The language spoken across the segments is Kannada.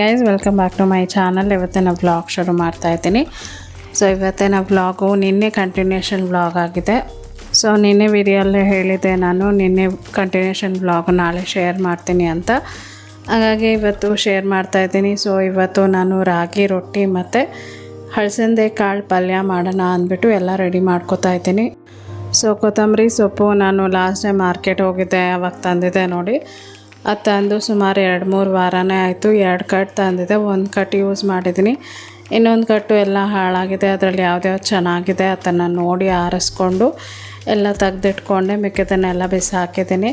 Guys welcome back to my channel ಇವತ್ತಿನ ಬ್ಲಾಗ್ ಶುರು ಮಾಡ್ತಾ ಇದ್ದೀನಿ. ಸೊ ಇವತ್ತಿನ ಬ್ಲಾಗು ನಿನ್ನೆ ಕಂಟಿನ್ಯೂಷನ್ ಬ್ಲಾಗ್ ಆಗಿದೆ. ಸೊ ನಿನ್ನೆ ವಿಡಿಯೋಲ್ಲೇ ಹೇಳಿದ್ದೆ ನಾನು, ನಿನ್ನೆ ಕಂಟಿನ್ಯೂಷನ್ ಬ್ಲಾಗ್ ನಾಳೆ ಶೇರ್ ಮಾಡ್ತೀನಿ ಅಂತ. ಹಾಗಾಗಿ ಇವತ್ತು ಶೇರ್ ಮಾಡ್ತಾ ಇದ್ದೀನಿ. ಸೊ ಇವತ್ತು ನಾನು ರಾಗಿ, ರೊಟ್ಟಿ ಮತ್ತು ಹಳಸಂದೆ ಕಾಳು ಪಲ್ಯ ಮಾಡೋಣ ಅಂದ್ಬಿಟ್ಟು ಎಲ್ಲ ರೆಡಿ ಮಾಡ್ಕೋತಾ ಇದ್ದೀನಿ. ಸೊ ಕೊತ್ತಂಬರಿ ಸೊಪ್ಪು ನಾನು ಲಾಸ್ಟ್ ಟೈಮ್ ಮಾರ್ಕೆಟ್ ಹೋಗಿದ್ದೆ, ಅವಾಗ ತಂದಿದ್ದೆ ನೋಡಿ. ಅದು ತಂದು ಸುಮಾರು ಎರಡು ಮೂರು ವಾರನೇ ಆಯಿತು. ಎರಡು ಕಟ್ ತಂದಿದೆ. ಒಂದು ಕಟ್ ಯೂಸ್ ಮಾಡಿದ್ದೀನಿ ಇನ್ನೊಂದು ಕಟ್ಟು ಎಲ್ಲ ಹಾಳಾಗಿದೆ. ಅದರಲ್ಲಿ ಯಾವ್ದ್ಯಾವ್ದು ಚೆನ್ನಾಗಿದೆ ಅದನ್ನು ನೋಡಿ ಆರಿಸ್ಕೊಂಡು ಎಲ್ಲ ತೆಗ್ದಿಟ್ಕೊಂಡೆ. ಮಿಕ್ಕಿದ್ದನ್ನೆಲ್ಲ ಬಿಸಾಕಿದ್ದೀನಿ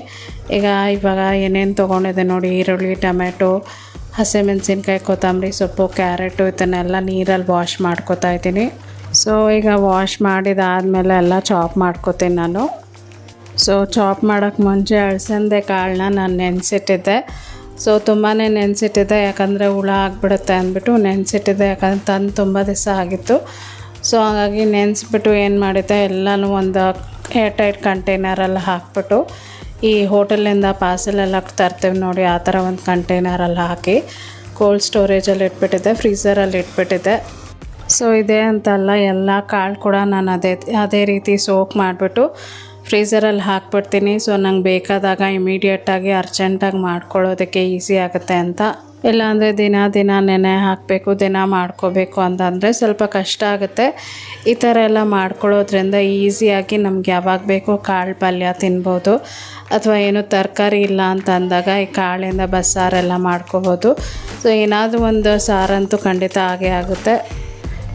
ಈಗ ಇವಾಗ ಏನೇನು ತೊಗೊಂಡಿದ್ದೆ ನೋಡಿ, ಈರುಳ್ಳಿ, ಟೊಮೆಟೊ, ಹಸಿಮೆಣಸಿನ್ಕಾಯಿ, ಕೊತ್ತಂಬರಿ ಸೊಪ್ಪು, ಕ್ಯಾರೆಟು ಇದನ್ನೆಲ್ಲ ನೀರಲ್ಲಿ ವಾಶ್ ಮಾಡ್ಕೊತಾ ಇದ್ದೀನಿ ಸೊ ಈಗ ವಾಶ್ ಮಾಡಿದಾದಮೇಲೆ ಎಲ್ಲ ಚಾಪ್ ಮಾಡ್ಕೋತೀನಿ ನಾನು. ಸೊ ಚಾಪ್ ಮಾಡೋಕ್ಕೆ ಮುಂಚೆ ಅಳಸಂದೆ ಕಾಳನ್ನ ನಾನು ನೆನೆಸಿಟ್ಟಿದ್ದೆ. ಸೊ ತುಂಬಾ ನೆನೆಸಿಟ್ಟಿದ್ದೆ, ಯಾಕಂದರೆ ಹುಳ ಆಗಿಬಿಡುತ್ತೆ ಅಂದ್ಬಿಟ್ಟು ನೆನೆಸಿಟ್ಟಿದ್ದೆ, ಯಾಕಂದ್ರೆ ತಂದು ತುಂಬ ದಿವಸ ಆಗಿತ್ತು. ಸೊ ಹಾಗಾಗಿ ನೆನೆಸ್ಬಿಟ್ಟು ಏನು ಮಾಡಿದ್ದೆ, ಎಲ್ಲನೂ ಒಂದು ಏರ್ ಟೈಟ್ ಕಂಟೈನರಲ್ಲಿ ಹಾಕ್ಬಿಟ್ಟು, ಈ ಹೋಟೆಲಿಂದ ಪಾರ್ಸೆಲೆಲ್ಲ ತರ್ತೀವಿ ನೋಡಿ, ಆ ಥರ ಒಂದು ಕಂಟೈನರಲ್ಲಿ ಹಾಕಿ, ಕೋಲ್ಡ್ ಸ್ಟೋರೇಜಲ್ಲಿ ಇಟ್ಬಿಟ್ಟಿದ್ದೆ ಫ್ರೀಸರಲ್ಲಿ ಇಟ್ಬಿಟ್ಟಿದ್ದೆ. ಸೊ ಇದೇ ಅಂತಲ್ಲ, ಎಲ್ಲ ಕಾಳು ಕೂಡ ನಾನು ಅದೇ ಅದೇ ರೀತಿ ಸೋಕ್ ಮಾಡಿಬಿಟ್ಟು ಫ್ರೀಝರಲ್ಲಿ ಹಾಕ್ಬಿಡ್ತೀನಿ. ಸೊ ನಂಗೆ ಬೇಕಾದಾಗ ಇಮಿಡಿಯೇಟಾಗಿ ಅರ್ಜೆಂಟಾಗಿ ಮಾಡ್ಕೊಳ್ಳೋದಕ್ಕೆ ಈಸಿ ಆಗುತ್ತೆ ಅಂತ. ಇಲ್ಲಾಂದರೆ ದಿನ ದಿನ ನೆನೆ ಹಾಕಬೇಕು, ದಿನ ಮಾಡ್ಕೋಬೇಕು ಅಂತಂದರೆ ಸ್ವಲ್ಪ ಕಷ್ಟ ಆಗುತ್ತೆ. ಈ ಥರ ಎಲ್ಲ ಮಾಡ್ಕೊಳ್ಳೋದ್ರಿಂದ ಈಸಿಯಾಗಿ ನಮ್ಗೆ ಯಾವಾಗ ಬೇಕೋ ಕಾಳು ಪಲ್ಯ ತಿನ್ಬೋದು. ಅಥವಾ ಏನು ತರಕಾರಿ ಇಲ್ಲ ಅಂತ ಅಂದಾಗ ಈ ಕಾಳಿಂದ ಬಸ್ಸಾರೆಲ್ಲ ಮಾಡ್ಕೋಬೋದು. ಸೊ ಏನಾದರೂ ಒಂದು ಸಾರಂತೂ ಖಂಡಿತ ಆಗೇ ಆಗುತ್ತೆ.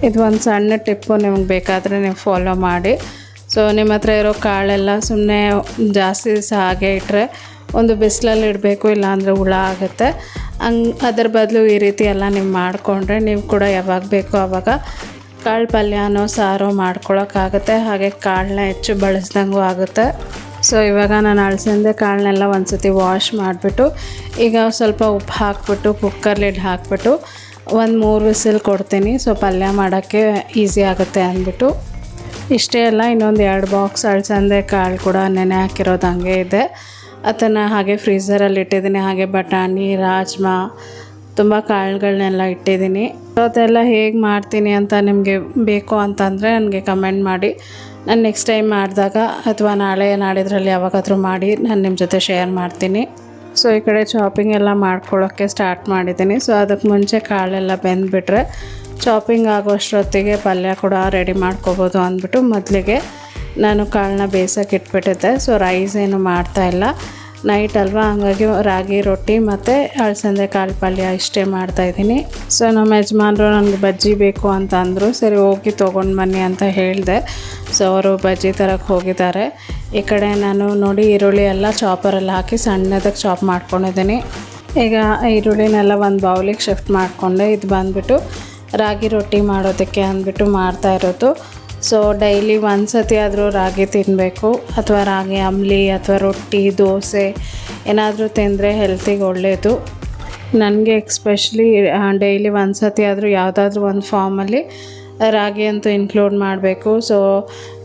ಇದು ಒಂದು ಸಣ್ಣ ಟಿಪ್ಪು ನಿಮ್ಗೆ ಬೇಕಾದರೆ ನೀವು ಫಾಲೋ ಮಾಡಿ. ಸೊ ನಿಮ್ಮ ಹತ್ರ ಇರೋ ಕಾಳೆಲ್ಲ ಸುಮ್ಮನೆ ಜಾಸ್ತಿ ದಿವಸ ಹಾಗೆ ಇಟ್ಟರೆ ಒಂದು ಬಿಸಿಲಲ್ಲಿ ಇಡಬೇಕು, ಇಲ್ಲಾಂದರೆ ಹುಳ ಆಗುತ್ತೆ. ಹಂಗೆ ಅದ್ರ ಬದಲು ಈ ರೀತಿ ಎಲ್ಲ ನೀವು ಮಾಡಿಕೊಂಡ್ರೆ ನೀವು ಕೂಡ ಯಾವಾಗ ಬೇಕೋ ಆವಾಗ ಕಾಳು ಪಲ್ಯನೋ ಸಾರೋ ಮಾಡ್ಕೊಳೋಕ್ಕಾಗುತ್ತೆ. ಹಾಗೆ ಕಾಳನ್ನ ಹೆಚ್ಚು ಬಳಸ್ದಂಗೂ ಆಗುತ್ತೆ. ಸೊ ಇವಾಗ ನಾನು ಅಳಸಂದೆ ಕಾಳನ್ನೆಲ್ಲ ಒಂದು ಸತಿ ವಾಶ್ ಮಾಡಿಬಿಟ್ಟು, ಈಗ ಸ್ವಲ್ಪ ಉಪ್ಪು ಹಾಕ್ಬಿಟ್ಟು ಕುಕ್ಕರ್ ಲಿಡ್ ಹಾಕ್ಬಿಟ್ಟು, ಒಂದು ಮೂರು ವಿಸಿಲ್ ಕೊಡ್ತೀನಿ. ಸೊ ಪಲ್ಯ ಮಾಡೋಕ್ಕೆ ಈಸಿ ಆಗುತ್ತೆ ಅಂದ್ಬಿಟ್ಟು. ಇಷ್ಟೇ ಅಲ್ಲ, ಇನ್ನೊಂದು ಎರಡು ಬಾಕ್ಸ್ ಅಳಸಂದೆ ಕಾಳು ಕೂಡ ನೆನೆ ಹಾಕಿರೋದು ಹಂಗೆ ಇದೆ. ಅದನ್ನು ಹಾಗೆ ಫ್ರೀಝರಲ್ಲಿ ಇಟ್ಟಿದ್ದೀನಿ, ಹಾಗೆ ಬಟಾಣಿ, ರಾಜ್ಮಾ, ತುಂಬ ಕಾಳುಗಳನ್ನೆಲ್ಲ ಇಟ್ಟಿದ್ದೀನಿ. ಅದೆಲ್ಲ ಹೇಗೆ ಮಾಡ್ತೀನಿ ಅಂತ ನಿಮಗೆ ಬೇಕು ಅಂತಂದರೆ ನನಗೆ ಕಮೆಂಟ್ ಮಾಡಿ. ನಾನು ನೆಕ್ಸ್ಟ್ ಟೈಮ್ ಮಾಡಿದಾಗ ಅಥವಾ ನಾಳೆ ನಾಡಿದ್ರಲ್ಲಿ ಯಾವಾಗಾದರೂ ಮಾಡಿ, ನಾನು ನಿಮ್ಮ ಜೊತೆ ಶೇರ್ ಮಾಡ್ತೀನಿ. ಸೊ ಈ ಕಡೆ ಚಾಪಿಂಗ್ ಎಲ್ಲ ಮಾಡ್ಕೊಳ್ಳೋಕ್ಕೆ ಸ್ಟಾರ್ಟ್ ಮಾಡಿದ್ದೀನಿ. ಸೊ ಅದಕ್ಕೆ ಮುಂಚೆ ಕಾಳೆಲ್ಲ ಬೆಂದುಬಿಟ್ರೆ ಚಾಪಿಂಗ್ ಆಗೋಷ್ಟೊತ್ತಿಗೆ ಪಲ್ಯ ಕೂಡ ರೆಡಿ ಮಾಡ್ಕೋಬೋದು ಅಂದ್ಬಿಟ್ಟು ಮೊದಲಿಗೆ ನಾನು ಕಾಳನ್ನ ಬೇಯಿಸೋಕೆ ಇಟ್ಬಿಟ್ಟಿದ್ದೆ. ಸೊ ರೈಸ್ ಏನು ಮಾಡ್ತಾಯಿಲ್ಲ ನೈಟ್ ಅಲ್ವಾ, ಹಂಗಾಗಿ ರಾಗಿ ರೊಟ್ಟಿ ಮತ್ತು ಅಳಸಂದೆ ಕಾಳು ಪಲ್ಯ ಇಷ್ಟೇ ಮಾಡ್ತಾಯಿದ್ದೀನಿ ಸೊ ನಮ್ಮ ಯಜಮಾನ್ರು ನನಗೆ ಬಜ್ಜಿ ಬೇಕು ಅಂತ ಅಂದರು, ಸರಿ ಹೋಗಿ ತೊಗೊಂಡು ಬನ್ನಿ ಅಂತ ಹೇಳಿದೆ. ಸೊ ಅವರು ಬಜ್ಜಿ ತರಕ್ಕೆ ಹೋಗಿದ್ದಾರೆ. ಈ ಕಡೆ ನಾನು ನೋಡಿ ಈರುಳ್ಳಿ ಎಲ್ಲ ಚಾಪರಲ್ಲಿ ಹಾಕಿ ಸಣ್ಣದಾಗಿ ಚಾಪ್ ಮಾಡ್ಕೊಂಡಿದ್ದೀನಿ. ಈಗ ಈರುಳ್ಳಿನೆಲ್ಲ ಒಂದು ಬೌಲಿಗೆ ಶಿಫ್ಟ್ ಮಾಡಿಕೊಂಡೆ, ಇದು ಬಂದುಬಿಟ್ಟು ರಾಗಿ ರೊಟ್ಟಿ ಮಾಡೋದಕ್ಕೆ ಅಂದ್ಬಿಟ್ಟು ಮಾಡ್ತಾ ಇರೋದು. ಸೊ ಡೈಲಿ ಒಂದು ಸತಿ ಆದರೂ ರಾಗಿ ತಿನ್ನಬೇಕು ಅಥವಾ ರಾಗಿ ಅಂಬ್ಲಿ, ಅಥವಾ ರೊಟ್ಟಿ, ದೋಸೆ, ಏನಾದರೂ ತಿಂದರೆ ಹೆಲ್ತಿಗೆ ಒಳ್ಳೆಯದು ನನಗೆ ಎಕ್ಸ್ಪೆಷಲಿ ಡೈಲಿ ಒಂದು ಸತಿ ಆದರೂ ಯಾವುದಾದ್ರೂ ಒಂದು ಫಾರ್ಮಲ್ಲಿ ರಾಗಿ ಅಂತೂ ಇನ್ಕ್ಲೂಡ್ ಮಾಡಬೇಕು. ಸೊ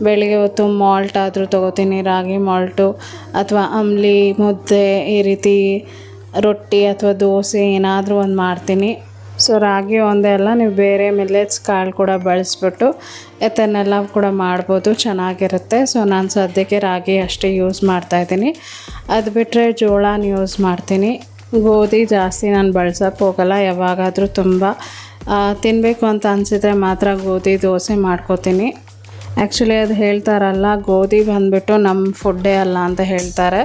ಬೆಳಿಗ್ಗೆ ಹೊತ್ತು ಮಾಲ್ಟ್ ಆದರೂ ತೊಗೋತೀನಿ, ರಾಗಿ ಮಾಲ್ಟು ಅಥವಾ ಅಂಬ್ಲಿ, ಮುದ್ದೆ ಈ ರೀತಿ, ರೊಟ್ಟಿ ಅಥವಾ ದೋಸೆ ಏನಾದರೂ ಒಂದು ಮಾಡ್ತೀನಿ. ಸೊ ರಾಗಿ ಒಂದೇ ಅಲ್ಲ, ನೀವು ಬೇರೆ ಮಿಲ್ಲೆಟ್ಸ್ ಕಾಳು ಕೂಡ ಬಳಸ್ಬಿಟ್ಟು ಇದನ್ನೆಲ್ಲ ಕೂಡ ಮಾಡ್ಬೋದು, ಚೆನ್ನಾಗಿರುತ್ತೆ. ಸೊ ನಾನು ಸದ್ಯಕ್ಕೆ ರಾಗಿ ಅಷ್ಟೇ ಯೂಸ್ ಮಾಡ್ತಾಯಿದ್ದೀನಿ ಅದು ಬಿಟ್ಟರೆ ಜೋಳನ ಯೂಸ್ ಮಾಡ್ತೀನಿ. ಗೋಧಿ ಜಾಸ್ತಿ ನಾನು ಬಳಸೋಕ್ಕೆ ಹೋಗಲ್ಲ, ಯಾವಾಗಾದರೂ ತುಂಬ. ತಿನ್ನಬೇಕು ಅಂತ ಅನಿಸಿದ್ರೆ ಮಾತ್ರ ಗೋಧಿ ದೋಸೆ ಮಾಡ್ಕೋತೀನಿ. ಆ್ಯಕ್ಚುಲಿ ಅದು ಹೇಳ್ತಾರಲ್ಲ, ಗೋಧಿ ಬಂದುಬಿಟ್ಟು ನಮ್ಮ ಫುಡ್ಡೇ ಅಲ್ಲ ಅಂತ ಹೇಳ್ತಾರೆ.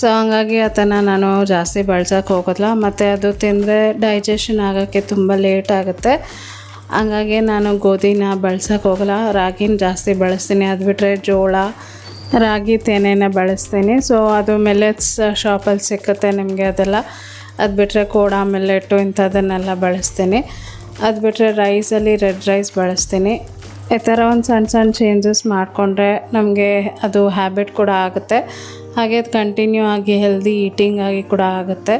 ಸೊ ಹಂಗಾಗಿ ಅದನ್ನು ನಾನು ಜಾಸ್ತಿ ಬಳಸೋಕೆ ಹೋಗೋದಿಲ್ಲ. ಮತ್ತು ಅದು ತಿಂದರೆ ಡೈಜೆಷನ್ ಆಗೋಕ್ಕೆ ತುಂಬ ಲೇಟ್ ಆಗುತ್ತೆ. ಹಂಗಾಗಿ ನಾನು ಗೋಧಿನ ಬಳಸೋಕೆ ಹೋಗಲ್ಲ. ರಾಗಿನ ಜಾಸ್ತಿ ಬಳಸ್ತೀನಿ. ಅದು ಬಿಟ್ಟರೆ ಜೋಳ, ರಾಗಿ ತೆನೆನ ಬಳಸ್ತೀನಿ. ಸೊ ಅದು ಮಿಲೆಟ್ಸ್ ಶಾಪಲ್ಲಿ ಸಿಕ್ಕುತ್ತೆ ನಿಮಗೆ ಅದೆಲ್ಲ. ಅದು ಬಿಟ್ಟರೆ ಕೋಡ ಮಿಲ್ಲೆಟ್ಟು ಇಂಥದನ್ನೆಲ್ಲ ಬಳಸ್ತೀನಿ. ಅದು ಬಿಟ್ಟರೆ ರೈಸಲ್ಲಿ ರೆಡ್ ರೈಸ್ ಬಳಸ್ತೀನಿ. ಈ ಥರ ಒಂದು ಸಣ್ಣ ಸಣ್ಣ ಚೇಂಜಸ್ ಮಾಡಿಕೊಂಡ್ರೆ ನಮಗೆ ಅದು ಹ್ಯಾಬಿಟ್ ಕೂಡ ಆಗುತ್ತೆ. ಹಾಗೆ ಅದು ಕಂಟಿನ್ಯೂ ಆಗಿ ಹೆಲ್ದಿ ಈಟಿಂಗ್ ಆಗಿ ಕೂಡ ಆಗುತ್ತೆ.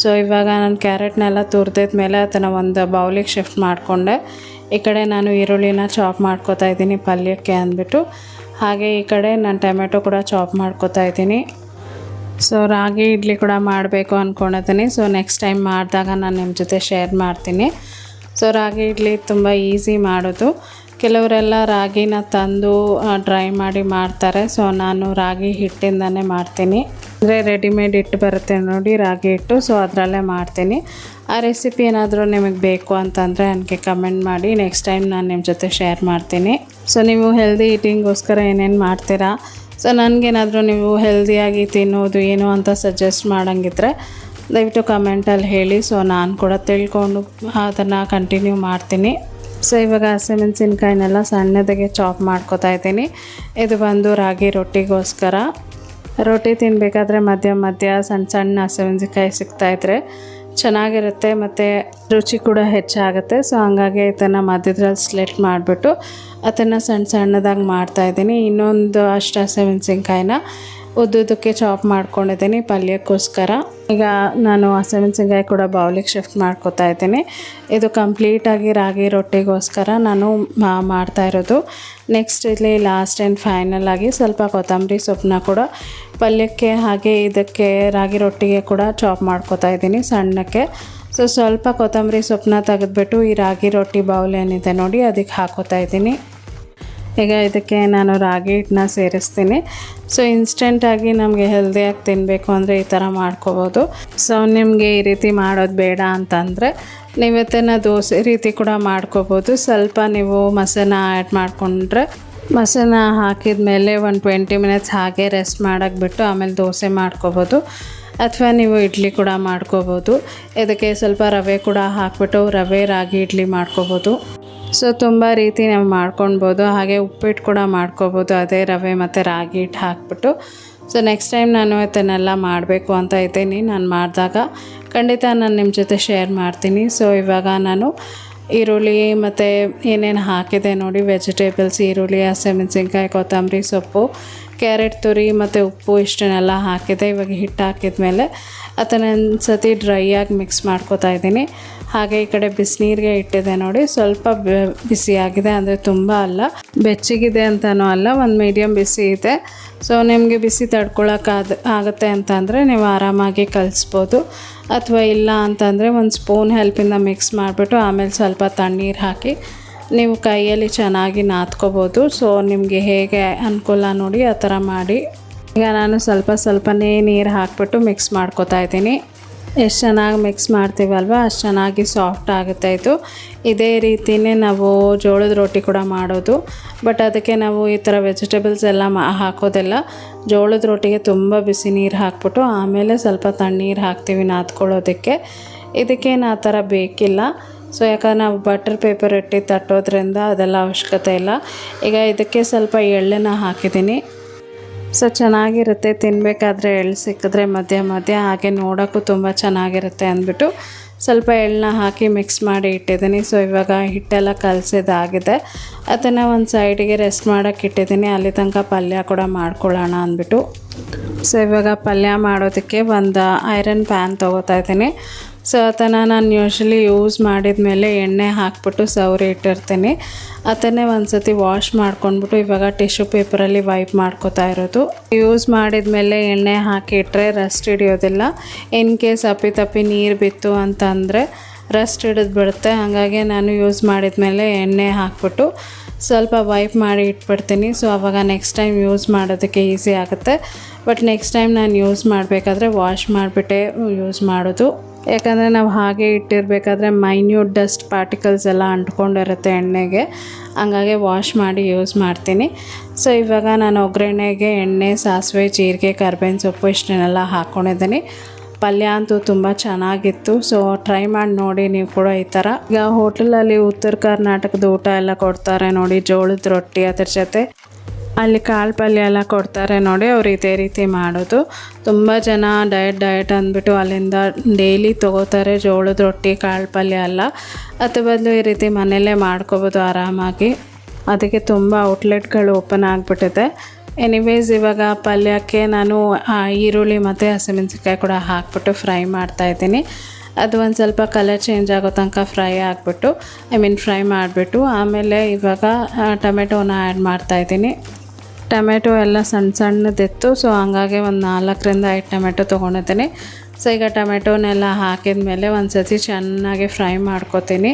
ಸೊ ಇವಾಗ ನಾನು ಕ್ಯಾರೆಟ್ನೆಲ್ಲ ತುರ್ದಿದ ಮೇಲೆ ಅದನ್ನು ಒಂದು ಬೌಲಿಗೆ ಶಿಫ್ಟ್ ಮಾಡಿಕೊಂಡೆ. ಈ ಕಡೆ ನಾನು ಈರುಳ್ಳಿನ ಚಾಪ್ ಮಾಡ್ಕೋತಾ ಇದ್ದೀನಿ ಪಲ್ಯಕ್ಕೆ ಅಂದ್ಬಿಟ್ಟು. ಹಾಗೆ ಈ ಕಡೆ ನಾನು ಟೊಮೆಟೊ ಕೂಡ ಚಾಪ್ ಮಾಡ್ಕೊತಾ ಇದ್ದೀನಿ. ಸೊ ರಾಗಿ ಇಡ್ಲಿ ಕೂಡ ಮಾಡಬೇಕು ಅಂದ್ಕೊಂಡಿದ್ದೀನಿ ಸೊ ನೆಕ್ಸ್ಟ್ ಟೈಮ್ ಮಾಡಿದಾಗ ನಾನು ನಿಮ್ಮ ಜೊತೆ ಶೇರ್ ಮಾಡ್ತೀನಿ. ಸೊ ರಾಗಿ ಇಡ್ಲಿ ತುಂಬ ಈಸಿ ಮಾಡೋದು. ಕೆಲವರೆಲ್ಲ ರಾಗಿನ ತಂದು ಡ್ರೈ ಮಾಡಿ ಮಾಡ್ತಾರೆ. ಸೊ ನಾನು ರಾಗಿ ಹಿಟ್ಟಿಂದನೇ ಮಾಡ್ತೀನಿ. ಅಂದರೆ ರೆಡಿಮೇಡ್ ಹಿಟ್ಟು ಬರುತ್ತೆ ನೋಡಿ, ರಾಗಿ ಹಿಟ್ಟು. ಸೊ ಅದರಲ್ಲೇ ಮಾಡ್ತೀನಿ. ಆ ರೆಸಿಪಿ ಏನಾದರೂ ನಿಮಗೆ ಬೇಕು ಅಂತಂದರೆ ನನಗೆ ಕಮೆಂಟ್ ಮಾಡಿ. ನೆಕ್ಸ್ಟ್ ಟೈಮ್ ನಾನು ನಿಮ್ಮ ಜೊತೆ ಶೇರ್ ಮಾಡ್ತೀನಿ. ಸೊ ನೀವು ಹೆಲ್ದಿ ಈಟಿಂಗ್ಗೋಸ್ಕರ ಏನೇನು ಮಾಡ್ತೀರಾ? ಸೊ ನನಗೇನಾದರೂ ನೀವು ಹೆಲ್ದಿಯಾಗಿ ತಿನ್ನೋದು ಏನು ಅಂತ ಸಜೆಸ್ಟ್ ಮಾಡೋಂಗಿದ್ರೆ ದಯವಿಟ್ಟು ಕಮೆಂಟಲ್ಲಿ ಹೇಳಿ. ಸೊ ನಾನು ಕೂಡ ತಿಳ್ಕೊಂಡು ಅದನ್ನು ಕಂಟಿನ್ಯೂ ಮಾಡ್ತೀನಿ. ಸೊ ಇವಾಗ ಹಸಿಮೆಣಸಿನ್ಕಾಯಿನೆಲ್ಲ ಸಣ್ಣದಾಗೆ ಚಾಪ್ ಮಾಡ್ಕೋತಾ ಇದ್ದೀನಿ. ಇದು ಬಂದು ರಾಗಿ ರೊಟ್ಟಿಗೋಸ್ಕರ. ರೊಟ್ಟಿ ತಿನ್ನಬೇಕಾದ್ರೆ ಮಧ್ಯ ಮಧ್ಯ ಸಣ್ಣ ಸಣ್ಣ ಹಸಿಮೆಣಸಿನ್ಕಾಯಿ ಸಿಗ್ತಾಯಿದ್ರೆ ಚೆನ್ನಾಗಿರುತ್ತೆ ಮತ್ತು ರುಚಿ ಕೂಡ ಹೆಚ್ಚಾಗುತ್ತೆ. ಸೊ ಹಂಗಾಗಿ ಇದನ್ನು ಮಧ್ಯದಲ್ಲಿ ಸ್ಲೆಟ್ ಮಾಡಿಬಿಟ್ಟು ಅದನ್ನು ಸಣ್ಣ ಸಣ್ಣದಾಗಿ ಮಾಡ್ತಾಯಿದ್ದೀನಿ ಇನ್ನೊಂದು ಅಷ್ಟು ಹಸಿಮೆಣಸಿನ್ಕಾಯಿನ ಉದ್ದುದಕ್ಕೆ ಚಾಪ್ ಮಾಡ್ಕೊಂಡಿದ್ದೀನಿ ಪಲ್ಯಕ್ಕೋಸ್ಕರ. ಈಗ ನಾನು ಹಸಿಮೆಣಸಿನ್ಕಾಯಿ ಕೂಡ ಬೌಲಿಗೆ ಶಿಫ್ಟ್ ಮಾಡ್ಕೊತಾ ಇದ್ದೀನಿ. ಇದು ಕಂಪ್ಲೀಟಾಗಿ ರಾಗಿ ರೊಟ್ಟಿಗೋಸ್ಕರ ನಾನು ಮಾಡ್ತಾ ಇರೋದು. ನೆಕ್ಸ್ಟ್ ಇಲ್ಲಿ ಲಾಸ್ಟ್ ಆ್ಯಂಡ್ ಫೈನಲ್ ಆಗಿ ಸ್ವಲ್ಪ ಕೊತ್ತಂಬರಿ ಸೊಪ್ಪನ್ನ ಕೂಡ ಪಲ್ಯಕ್ಕೆ ಹಾಗೆ ಇದಕ್ಕೆ ರಾಗಿ ರೊಟ್ಟಿಗೆ ಕೂಡ ಚಾಪ್ ಮಾಡ್ಕೊತಾ ಇದ್ದೀನಿ ಸಣ್ಣಕ್ಕೆ. ಸೊ ಸ್ವಲ್ಪ ಕೊತ್ತಂಬರಿ ಸೊಪ್ಪನ್ನ ತೆಗೆದ್ಬಿಟ್ಟು ಈ ರಾಗಿ ರೊಟ್ಟಿ ಬೌಲ್ ಏನಿದೆ ನೋಡಿ, ಅದಕ್ಕೆ ಹಾಕೋತಾ ಇದ್ದೀನಿ. ಈಗ ಇದಕ್ಕೆ ನಾನು ರಾಗಿ ಹಿಟ್ಟನ್ನ ಸೇರಿಸ್ತೀನಿ. ಸೊ ಇನ್ಸ್ಟೆಂಟಾಗಿ ನಮಗೆ ಹೆಲ್ದಿಯಾಗಿ ತಿನ್ನಬೇಕು ಅಂದರೆ ಈ ಥರ ಮಾಡ್ಕೋಬೋದು. ಸೊ ನಿಮಗೆ ಈ ರೀತಿ ಮಾಡೋದು ಬೇಡ ಅಂತಂದರೆ ನೀವತ್ತನ್ನ ದೋಸೆ ರೀತಿ ಕೂಡ ಮಾಡ್ಕೋಬೋದು. ಸ್ವಲ್ಪ ನೀವು ಮಸಾಲ ಆ್ಯಡ್ ಮಾಡಿಕೊಂಡ್ರೆ ಮಸಾಲ ಹಾಕಿದ ಮೇಲೆ ಒಂದು ಟ್ವೆಂಟಿ ಮಿನಿಟ್ಸ್ ಹಾಗೆ ರೆಸ್ಟ್ ಮಾಡೋಕ್ಕೆ ಬಿಟ್ಟು ಆಮೇಲೆ ದೋಸೆ ಮಾಡ್ಕೋಬೋದು. ಅಥವಾ ನೀವು ಇಡ್ಲಿ ಕೂಡ ಮಾಡ್ಕೋಬೋದು. ಇದಕ್ಕೆ ಸ್ವಲ್ಪ ರವೆ ಕೂಡ ಹಾಕ್ಬಿಟ್ಟು ರವೆ, ರಾಗಿ, ಇಡ್ಲಿ ಮಾಡ್ಕೋಬೋದು. ಸೊ ತುಂಬ ರೀತಿ ನಾವು ಮಾಡ್ಕೊಳ್ಬೋದು, ಹಾಗೆ ಉಪ್ಪಿಟ್ಟು ಕೂಡ ಮಾಡ್ಕೋಬೋದು ಅದೇ ರವೆ ಮತ್ತು ರಾಗಿ ಹಿಟ್ಟು ಹಾಕ್ಬಿಟ್ಟು. ಸೊ ನೆಕ್ಸ್ಟ್ ಟೈಮ್ ನಾನು ಇದನ್ನೆಲ್ಲ ಮಾಡಬೇಕು ಅಂತ ಇದ್ದೀನಿ. ನಾನು ಮಾಡಿದಾಗ ಖಂಡಿತ ನಾನು ನಿಮ್ಮ ಜೊತೆ ಶೇರ್ ಮಾಡ್ತೀನಿ. ಸೊ ಇವಾಗ ನಾನು ಈರುಳ್ಳಿ ಮತ್ತು ಏನೇನು ಹಾಕಿದೆ ನೋಡಿ ವೆಜಿಟೇಬಲ್ಸ್ ಈರುಳ್ಳಿ ಹಸಿಮೆಣಸಿನ್ಕಾಯಿ ಕೊತ್ತಂಬರಿ ಸೊಪ್ಪು ಕ್ಯಾರೆಟ್ ತುರಿ ಮತ್ತು ಉಪ್ಪು ಇಷ್ಟನ್ನೆಲ್ಲ ಹಾಕಿದೆ. ಇವಾಗ ಹಿಟ್ಟು ಹಾಕಿದ್ಮೇಲೆ ಅದನ್ನು ಒಂದು ಸತಿ ಡ್ರೈ ಆಗಿ ಮಿಕ್ಸ್ ಮಾಡ್ಕೋತಾ ಇದ್ದೀನಿ. ಹಾಗೆ ಈ ಕಡೆ ಬಿಸಿನೀರಿಗೆ ಇಟ್ಟಿದೆ ನೋಡಿ, ಸ್ವಲ್ಪ ಬಿಸಿಯಾಗಿದೆ, ಅಂದರೆ ತುಂಬ ಅಲ್ಲ, ಬೆಚ್ಚಗಿದೆ ಅಂತಲೂ ಅಲ್ಲ, ಒಂದು ಮೀಡಿಯಮ್ ಬಿಸಿ ಇದೆ. ಸೊ ನಿಮಗೆ ಬಿಸಿ ತಡ್ಕೊಳಕ್ಕಾದ ಆಗುತ್ತೆ ಅಂತಂದರೆ ನೀವು ಆರಾಮಾಗಿ ಕಲಿಸ್ಬೋದು. ಅಥವಾ ಇಲ್ಲ ಅಂತಂದರೆ ಒಂದು ಸ್ಪೂನ್ ಹೆಲ್ಪಿಂದ ಮಿಕ್ಸ್ ಮಾಡಿಬಿಟ್ಟು ಆಮೇಲೆ ಸ್ವಲ್ಪ ತಣ್ಣೀರು ಹಾಕಿ ನೀವು ಕೈಯಲ್ಲಿ ಚೆನ್ನಾಗಿ ನಾದ್ಕೋಬೋದು ಸೊ ನಿಮಗೆ ಹೇಗೆ ಅನುಕೂಲ ನೋಡಿ ಆ ಥರ ಮಾಡಿ. ಈಗ ನಾನು ಸ್ವಲ್ಪ ಸ್ವಲ್ಪನೇ ನೀರು ಹಾಕ್ಬಿಟ್ಟು ಮಿಕ್ಸ್ ಮಾಡ್ಕೊತಾ ಇದ್ದೀನಿ. ಎಷ್ಟು ಚೆನ್ನಾಗಿ ಮಿಕ್ಸ್ ಮಾಡ್ತೀವಲ್ವ? ಅಷ್ಟು ಚೆನ್ನಾಗಿ ಸಾಫ್ಟ್ ಆಗುತ್ತೆ ಇದು. ಇದೇ ರೀತಿಯೇ ನಾವು ಜೋಳದ ರೊಟ್ಟಿ ಕೂಡ ಮಾಡೋದು. ಬಟ್ ಅದಕ್ಕೆ ನಾವು ಈ ಥರ ವೆಜಿಟೇಬಲ್ಸ್ ಎಲ್ಲ ಮಾ, ಹಾಕೋದಿಲ್ಲ. ಜೋಳದ ರೊಟ್ಟಿಗೆ ತುಂಬ ಬಿಸಿ ನೀರು ಹಾಕ್ಬಿಟ್ಟು ಆಮೇಲೆ ಸ್ವಲ್ಪ ತಣ್ಣೀರು ಹಾಕ್ತೀವಿ ನಾದ್ಕೊಳ್ಳೋದಕ್ಕೆ. ಇದಕ್ಕೇನು ಆ ಥರ ಬೇಕಿಲ್ಲ. ಸೊ ಯಾಕಂದ್ರೆ ನಾವು ಬಟರ್ ಪೇಪರ್ ಇಟ್ಟು ತಟ್ಟೋದ್ರಿಂದ ಅದೆಲ್ಲ ಅವಶ್ಯಕತೆ ಇಲ್ಲ. ಈಗ ಇದಕ್ಕೆ ಸ್ವಲ್ಪ ಎಳ್ಳನ್ನು ಹಾಕಿದ್ದೀನಿ. ಸೊ ಚೆನ್ನಾಗಿರುತ್ತೆ ತಿನ್ನಬೇಕಾದ್ರೆ ಎಳ್ಳು ಸಿಕ್ಕಿದ್ರೆ ಮಧ್ಯ ಮಧ್ಯ ಹಾಗೆ ನೋಡೋಕ್ಕೂ ತುಂಬ ಚೆನ್ನಾಗಿರುತ್ತೆ ಅಂದ್ಬಿಟ್ಟು ಸ್ವಲ್ಪ ಎಳ್ಳನ್ನ ಹಾಕಿ ಮಿಕ್ಸ್ ಮಾಡಿ ಇಟ್ಟಿದ್ದೀನಿ. ಸೊ ಇವಾಗ ಹಿಟ್ಟೆಲ್ಲ ಕಲಸಿದಾಗಿದೆ. ಅದನ್ನು ಒಂದು ಸೈಡಿಗೆ ರೆಸ್ಟ್ ಮಾಡೋಕ್ಕೆ ಇಟ್ಟಿದ್ದೀನಿ. ಅಲ್ಲಿ ತನಕ ಪಲ್ಯ ಕೂಡ ಮಾಡ್ಕೊಳ್ಳೋಣ ಅಂದ್ಬಿಟ್ಟು. ಸೊ ಇವಾಗ ಪಲ್ಯ ಮಾಡೋದಕ್ಕೆ ಒಂದು ಐರನ್ ಪ್ಯಾನ್ ತೊಗೋತಾ ಇದ್ದೀನಿ. ಸೊ ಅದನ್ನು ನಾನು ಯೂಶ್ವಲಿ ಯೂಸ್ ಮಾಡಿದ ಮೇಲೆ ಎಣ್ಣೆ ಹಾಕ್ಬಿಟ್ಟು ಸೌರಿ ಇಟ್ಟಿರ್ತೀನಿ. ಅದನ್ನೇ ಒಂದು ಸತಿ ವಾಶ್ ಮಾಡ್ಕೊಂಡ್ಬಿಟ್ಟು ಇವಾಗ ಟಿಶ್ಯೂ ಪೇಪರಲ್ಲಿ ವೈಪ್ ಮಾಡ್ಕೋತಾ ಇರೋದು. ಯೂಸ್ ಮಾಡಿದ ಮೇಲೆ ಎಣ್ಣೆ ಹಾಕಿ ಇಟ್ಟರೆ ರಸ್ಟ್ ಹಿಡಿಯೋದಿಲ್ಲ. ಇನ್ ಕೇಸ್ ಅಪ್ಪಿ ತಪ್ಪಿ ನೀರು ಬಿತ್ತು ಅಂತಂದರೆ ರಸ್ಟ್ ಹಿಡಿದು ಬಿಡುತ್ತೆ. ಹಾಗಾಗಿ ನಾನು ಯೂಸ್ ಮಾಡಿದ ಮೇಲೆ ಎಣ್ಣೆ ಹಾಕ್ಬಿಟ್ಟು ಸ್ವಲ್ಪ ವೈಪ್ ಮಾಡಿ ಇಟ್ಬಿಡ್ತೀನಿ. ಸೊ ಆವಾಗ ನೆಕ್ಸ್ಟ್ ಟೈಮ್ ಯೂಸ್ ಮಾಡೋದಕ್ಕೆ ಈಸಿ ಆಗುತ್ತೆ. ಬಟ್ ನೆಕ್ಸ್ಟ್ ಟೈಮ್ ನಾನು ಯೂಸ್ ಮಾಡಬೇಕಾದ್ರೆ ವಾಶ್ ಮಾಡಿಬಿಟ್ಟೆ ಯೂಸ್ ಮಾಡೋದು. ಯಾಕಂದರೆ ನಾವು ಹಾಗೆ ಇಟ್ಟಿರಬೇಕಾದ್ರೆ ಮೈನ್ಯೂಟ್ ಡಸ್ಟ್ ಪಾರ್ಟಿಕಲ್ಸ್ ಎಲ್ಲ ಅಂಟ್ಕೊಂಡಿರುತ್ತೆ ಎಣ್ಣೆಗೆ. ಹಂಗಾಗಿ ವಾಶ್ ಮಾಡಿ ಯೂಸ್ ಮಾಡ್ತೀನಿ. ಸೊ ಇವಾಗ ನಾನು ಒಗ್ಗರಣೆಗೆ ಎಣ್ಣೆ, ಸಾಸಿವೆ, ಜೀರಿಗೆ, ಕರ್ಬೇವಿನ ಸೊಪ್ಪು ಇಷ್ಟನ್ನೆಲ್ಲ ಹಾಕ್ಕೊಂಡಿದ್ದೀನಿ ಪಲ್ಯ ಅಂತೂ ತುಂಬ ಚೆನ್ನಾಗಿತ್ತು. ಸೊ ಟ್ರೈ ಮಾಡಿ ನೋಡಿ ನೀವು ಕೂಡ ಈ ಥರ ಈಗ ಹೋಟೆಲಲ್ಲಿ ಉತ್ತರ ಕರ್ನಾಟಕದ ಊಟ ಎಲ್ಲ ಕೊಡ್ತಾರೆ ನೋಡಿ, ಜೋಳದ ರೊಟ್ಟಿ ಅದ್ರ ಜೊತೆ. ಅಲ್ಲಿ ಕಾಳು ಪಲ್ಯ ಎಲ್ಲ ಕೊಡ್ತಾರೆ ನೋಡಿ, ಅವ್ರು ಇದೇ ರೀತಿ ಮಾಡೋದು. ತುಂಬ ಜನ ಡಯಟ್ ಡಯಟ್ ಅಂದ್ಬಿಟ್ಟು ಅಲ್ಲಿಂದ ಡೈಲಿ ತೊಗೋತಾರೆ, ಜೋಳದ ರೊಟ್ಟಿ, ಕಾಳು ಪಲ್ಯ ಎಲ್ಲ. ಅದ್ರ ಬದಲು ಈ ರೀತಿ ಮನೆಯಲ್ಲೇ ಮಾಡ್ಕೋಬೋದು ಆರಾಮಾಗಿ. ಅದಕ್ಕೆ ತುಂಬ ಔಟ್ಲೆಟ್ಗಳು ಓಪನ್ ಆಗಿಬಿಟ್ಟಿದೆ. ಎನಿವೇಸ್ ಇವಾಗ ಪಲ್ಯಕ್ಕೆ ನಾನು ಈರುಳ್ಳಿ ಮತ್ತು ಹಸಿಮೆಣಸಿನ್ಕಾಯಿ ಕೂಡ ಹಾಕ್ಬಿಟ್ಟು ಫ್ರೈ ಮಾಡ್ತಾಯಿದ್ದೀನಿ ಅದು ಒಂದು ಸ್ವಲ್ಪ ಕಲರ್ ಚೇಂಜ್ ಆಗೋ ತನಕ ಫ್ರೈ ಆಗಿಬಿಟ್ಟು ಐ ಮೀನ್ ಫ್ರೈ ಮಾಡಿಬಿಟ್ಟು, ಆಮೇಲೆ ಇವಾಗ ಟೊಮೆಟೊನ ಆ್ಯಡ್ ಮಾಡ್ತಾಯಿದ್ದೀನಿ ಟೊಮೆಟೊ ಎಲ್ಲ ಸಣ್ಣ ಸಣ್ಣದಿತ್ತು ಸೊ ಹಂಗಾಗಿ ಒಂದು ನಾಲ್ಕರಿಂದ ಐದು ಟೊಮೆಟೊ ತೊಗೊಂಡಿದ್ದೀನಿ. ಸೊ ಈಗ ಟೊಮೆಟೊನೆಲ್ಲ ಹಾಕಿದ ಮೇಲೆ ಒಂದು ಸತಿ ಚೆನ್ನಾಗಿ ಫ್ರೈ ಮಾಡ್ಕೊತೀನಿ.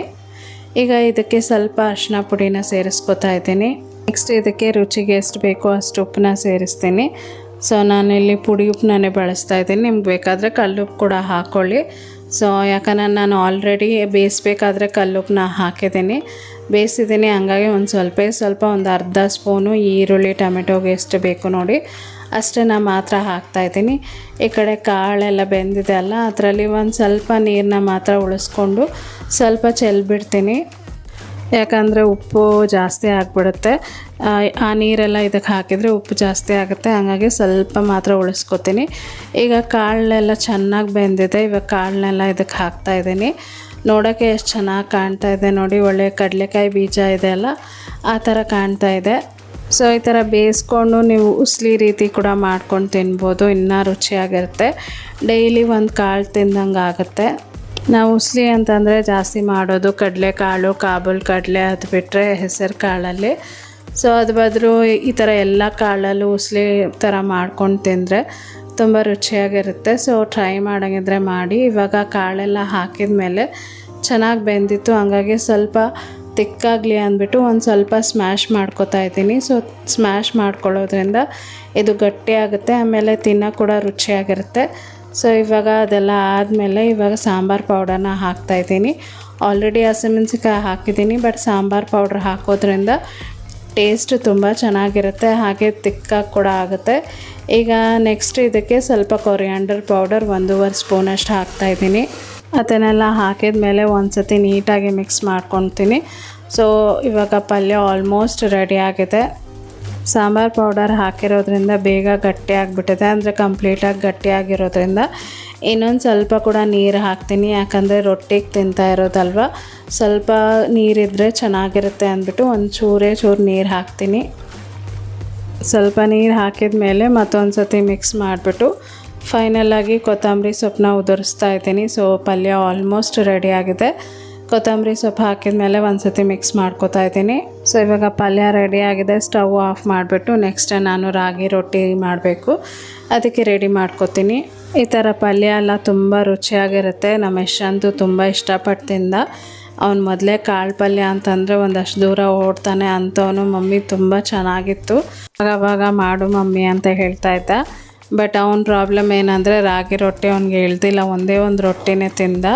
ಈಗ ಇದಕ್ಕೆ ಸ್ವಲ್ಪ ಅರಿಶಿನ ಪುಡಿನ ಸೇರಿಸ್ಕೊತಾ ಇದ್ದೀನಿ. ನೆಕ್ಸ್ಟ್ ಇದಕ್ಕೆ ರುಚಿಗೆ ಎಷ್ಟು ಬೇಕೋ ಅಷ್ಟು ಉಪ್ಪನ್ನ ಸೇರಿಸ್ತೀನಿ. ಸೊ ನಾನಿಲ್ಲಿ ಪುಡಿ ಉಪ್ಪನ್ನೇ ಬಳಸ್ತಾ ಇದ್ದೀನಿ. ನಿಮ್ಗೆ ಬೇಕಾದರೆ ಕಲ್ಲುಪ್ಪು ಕೂಡ ಹಾಕ್ಕೊಳ್ಳಿ ಸೊ ಯಾಕಂದ್ರೆ ನಾನು ಆಲ್ರೆಡಿ ಬೇಯಿಸ್ಬೇಕಾದ್ರೆ ಕಲ್ಲುಪ್ಪನ್ನ ಹಾಕಿದ್ದೀನಿ. ಬೇಯಿಸಿದ್ದೀನಿ, ಹಂಗಾಗಿ ಒಂದು ಸ್ವಲ್ಪ ಸ್ವಲ್ಪ ಒಂದು ಅರ್ಧ ಸ್ಪೂನು ಈರುಳ್ಳಿ, ಟೊಮೆಟೊಗೆ ಎಷ್ಟು ಬೇಕು ನೋಡಿ ಅಷ್ಟನ್ನು ಮಾತ್ರ ಹಾಕ್ತಾಯಿದ್ದೀನಿ ಈ ಕಡೆ ಕಾಳೆಲ್ಲ ಬೆಂದಿದೆ ಅಲ್ಲ, ಅದರಲ್ಲಿ ಒಂದು ಸ್ವಲ್ಪ ನೀರನ್ನ ಮಾತ್ರ ಉಳಿಸ್ಕೊಂಡು ಸ್ವಲ್ಪ ಚೆಲ್ಬಿಡ್ತೀನಿ. ಯಾಕಂದರೆ ಉಪ್ಪು ಜಾಸ್ತಿ ಆಗಿಬಿಡುತ್ತೆ. ಆ ನೀರೆಲ್ಲ ಇದಕ್ಕೆ ಹಾಕಿದರೆ ಉಪ್ಪು ಜಾಸ್ತಿ ಆಗುತ್ತೆ. ಹಾಗಾಗಿ ಸ್ವಲ್ಪ ಮಾತ್ರ ಉಳಿಸ್ಕೊತೀನಿ. ಈಗ ಕಾಳನ್ನೆಲ್ಲ ಚೆನ್ನಾಗಿ ಬೆಂದಿದೆ. ಇವಾಗ ಕಾಳನ್ನೆಲ್ಲ ಇದಕ್ಕೆ ಹಾಕ್ತಾಯಿದ್ದೀನಿ ನೋಡೋಕ್ಕೆ ಎಷ್ಟು ಚೆನ್ನಾಗಿ ಕಾಣ್ತಾ ಇದೆ ನೋಡಿ. ಒಳ್ಳೆ ಕಡಲೆಕಾಯಿ ಬೀಜ ಇದೆ ಅಲ್ಲ, ಆ ಥರ ಕಾಣ್ತಾ ಇದೆ. ಸೊ, ಈ ಥರ ಬೇಯಿಸ್ಕೊಂಡು ನೀವು ಉಸ್ಲಿ ರೀತಿ ಕೂಡ ಮಾಡ್ಕೊಂಡು ತಿನ್ಬೋದು. ಇನ್ನೂ ರುಚಿಯಾಗಿರುತ್ತೆ. ಡೈಲಿ ಒಂದು ಕಾಳು ತಿಂದಂಗೆ ಆಗುತ್ತೆ ನಾವು ಉಸ್ಲಿ ಅಂತಂದರೆ ಜಾಸ್ತಿ ಮಾಡೋದು ಕಡಲೆಕಾಳು ಕಾಬುಲ್ ಕಡಲೆ ಅದು ಬಿಟ್ಟರೆ ಹೆಸರು ಕಾಳಲ್ಲಿ. ಸೊ ಅದು ಬದಲು ಈ ಥರ ಎಲ್ಲ ಕಾಳಲ್ಲೂ ಉಸ್ಲಿ ಥರ ಮಾಡ್ಕೊಂಡು ತಿಂದರೆ ತುಂಬ ರುಚಿಯಾಗಿರುತ್ತೆ. ಸೊ ಟ್ರೈ ಮಾಡೋಂಗಿದ್ರೆ ಮಾಡಿ. ಇವಾಗ ಕಾಳೆಲ್ಲ ಹಾಕಿದ ಮೇಲೆ ಚೆನ್ನಾಗಿ ಬೆಂದಿತ್ತು. ಹಂಗಾಗಿ ಸ್ವಲ್ಪ ತಿಕ್ಕಾಗಲಿ ಅಂದ್ಬಿಟ್ಟು ಒಂದು ಸ್ವಲ್ಪ ಸ್ಮ್ಯಾಶ್ ಮಾಡ್ಕೋತಾ ಇದ್ದೀನಿ. ಸೊ ಸ್ಮ್ಯಾಶ್ ಮಾಡ್ಕೊಳ್ಳೋದ್ರಿಂದ ಇದು ಗಟ್ಟಿಯಾಗುತ್ತೆ ಆಮೇಲೆ ತಿನ್ನೋ ಕೂಡ ರುಚಿಯಾಗಿರುತ್ತೆ. ಸೊ ಇವಾಗ ಅದೆಲ್ಲ ಆದಮೇಲೆ ಇವಾಗ ಸಾಂಬಾರು ಪೌಡರ್ನ ಹಾಕ್ತಾಯಿದ್ದೀನಿ ಆಲ್ರೆಡಿ ಹಸಿಮೆಣ್ಸಿಕಾಯಿ ಹಾಕಿದ್ದೀನಿ ಬಟ್ ಸಾಂಬಾರು ಪೌಡ್ರ್ ಹಾಕೋದ್ರಿಂದ ಟೇಸ್ಟ್ ತುಂಬ ಚೆನ್ನಾಗಿರುತ್ತೆ, ಹಾಗೆ ತಿಕ್ಕಾಗಿ ಕೂಡ ಆಗುತ್ತೆ. ಈಗ ನೆಕ್ಸ್ಟ್ ಇದಕ್ಕೆ ಸ್ವಲ್ಪ ಕೊರಿಯಾಂಡರ್ ಪೌಡರ್ ಒಂದೂವರೆ ಸ್ಪೂನಷ್ಟು ಹಾಕ್ತಾಯಿದ್ದೀನಿ ಅದನ್ನೆಲ್ಲ ಹಾಕಿದ ಮೇಲೆ ಒಂದು ಸತಿ ನೀಟಾಗಿ ಮಿಕ್ಸ್ ಮಾಡ್ಕೊತೀನಿ. ಸೊ ಇವಾಗ ಪಲ್ಯ ಆಲ್ಮೋಸ್ಟ್ ರೆಡಿ ಆಗಿದೆ. ಸಾಂಬಾರು ಪೌಡರ್ ಹಾಕಿರೋದ್ರಿಂದ ಬೇಗ ಗಟ್ಟಿ ಆಗಿಬಿಟ್ಟಿದೆ, ಅಂದರೆ ಕಂಪ್ಲೀಟಾಗಿ ಗಟ್ಟಿಯಾಗಿರೋದ್ರಿಂದ ಇನ್ನೊಂದು ಸ್ವಲ್ಪ ಕೂಡ ನೀರು ಹಾಕ್ತೀನಿ, ಯಾಕಂದರೆ ರೊಟ್ಟಿಗೆ ತಿಂತಾ ಇರೋದಲ್ವ. ಸ್ವಲ್ಪ ನೀರಿದ್ದರೆ ಚೆನ್ನಾಗಿರುತ್ತೆ ಅಂದ್ಬಿಟ್ಟು ಒಂದು ಚೂರೇ ಚೂರು ನೀರು ಹಾಕ್ತೀನಿ. ಸ್ವಲ್ಪ ನೀರು ಹಾಕಿದ ಮೇಲೆ ಮತ್ತೊಂದು ಸತಿ ಮಿಕ್ಸ್ ಮಾಡಿಬಿಟ್ಟು ಫೈನಲಾಗಿ ಕೊತ್ತಂಬರಿ ಸೊಪ್ಪನ್ನ ಉದುರಿಸ್ತಾ ಇದ್ದೀನಿ. ಸೊ ಪಲ್ಯ ಆಲ್ಮೋಸ್ಟ್ ರೆಡಿ ಆಗಿದೆ. ಕೊತ್ತಂಬರಿ ಸೊಪ್ಪು ಹಾಕಿದ ಮೇಲೆ ಒಂದು ಸತಿ ಮಿಕ್ಸ್ ಮಾಡ್ಕೋತಾ ಇದ್ದೀನಿ. ಸೊ ಇವಾಗ ಪಲ್ಯ ರೆಡಿ ಆಗಿದೆ. ಸ್ಟವ್ ಆಫ್ ಮಾಡಿಬಿಟ್ಟು ನೆಕ್ಸ್ಟ್ ನಾನು ರಾಗಿ ರೊಟ್ಟಿ ಮಾಡಬೇಕು. ಅದಕ್ಕೆ ರೆಡಿ ಮಾಡ್ಕೊತೀನಿ. ಈ ಥರ ಪಲ್ಯ ಎಲ್ಲ ತುಂಬ ರುಚಿಯಾಗಿರುತ್ತೆ. ನಮ್ಮ ಯಶಂತು ತುಂಬ ಇಷ್ಟಪಟ್ಟು ತಿಂದ ಅವ್ನು ಮೊದಲೇ ಕಾಳು ಪಲ್ಯ ಅಂತಂದರೆ ಒಂದಷ್ಟು ದೂರ ಓಡ್ತಾನೆ ಅಂತವನು ಮಮ್ಮಿ ತುಂಬ ಚೆನ್ನಾಗಿತ್ತು. ಆವಾಗ ಮಾಡು ಮಮ್ಮಿ ಅಂತ ಹೇಳ್ತಾ ಇದ್ದ. ಬಟ್ ಅವ್ನ ಪ್ರಾಬ್ಲಮ್ ಏನಂದರೆ ರಾಗಿ ರೊಟ್ಟಿ ಅವ್ನಿಗೆ ಹೇಳ್ತಿಲ್ಲ ಒಂದೇ ಒಂದು ರೊಟ್ಟಿನೇ ತಿಂದ.